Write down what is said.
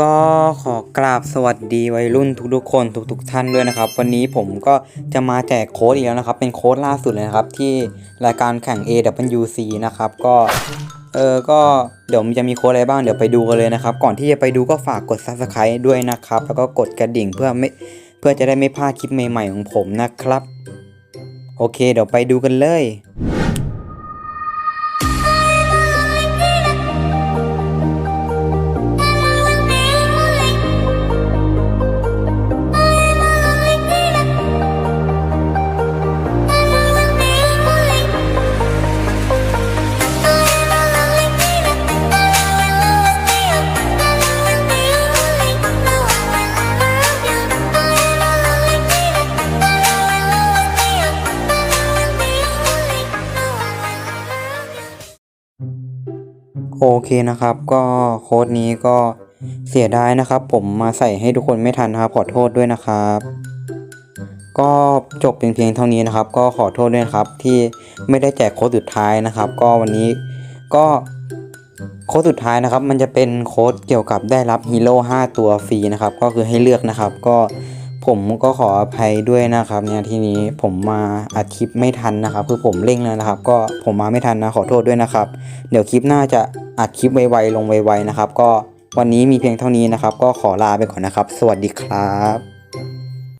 ก็ขอกราบสวัสดีวัยรุ่นทุกๆคนทุกๆท่านด้วยนะครับ วันนี้ผมก็จะมาแจกโค้ดอีกแล้วนะครับ เป็นโค้ดล่าสุดเลยนะครับ ที่รายการแข่ง AWC นะครับ ก็เออก็เดี๋ยวมันจะมีโค้ดอะไรบ้างเดี๋ยวไปดูกันเลยนะครับ ก่อนที่จะไปดูก็ฝากกด Subscribe ด้วยนะครับ แล้วก็กดกระดิ่งเพื่อไม่เพื่อจะได้ไม่พลาดคลิปใหม่ๆของผมนะครับ โอเค เดี๋ยวไปดูกันเลย โอเคนะครับ ก็โค้ดนี้ก็เสียดายนะครับ ผมมาใส่ให้ทุกคนไม่ทันนะครับ ขอโทษด้วยนะครับ ก็จบเพียงเพียงเท่านี้นะครับ ก็ขอโทษด้วยครับที่ไม่ได้แจกโค้ดสุดท้ายนะครับ ก็วันนี้ก็โค้ดสุดท้ายนะครับ มันจะเป็นโค้ดเกี่ยวกับได้รับฮีโร่5ตัวฟรีนะครับ ก็คือให้เลือกนะครับ ก็ผมก็ขออภัยด้วยนะครับ เนี่ยทีนี้ผมมาอัดคลิปไม่ทันนะครับ คือผมเร่งแล้วนะครับ ก็ผมมาไม่ทันนะขอโทษด้วยนะครับ เดี๋ยวคลิปหน้าจะ อัดคลิปไวๆลงไวๆนะครับ ก็วันนี้มีเพียงเท่านี้นะครับ ก็ขอลาไปก่อนนะครับ สวัสดีครับ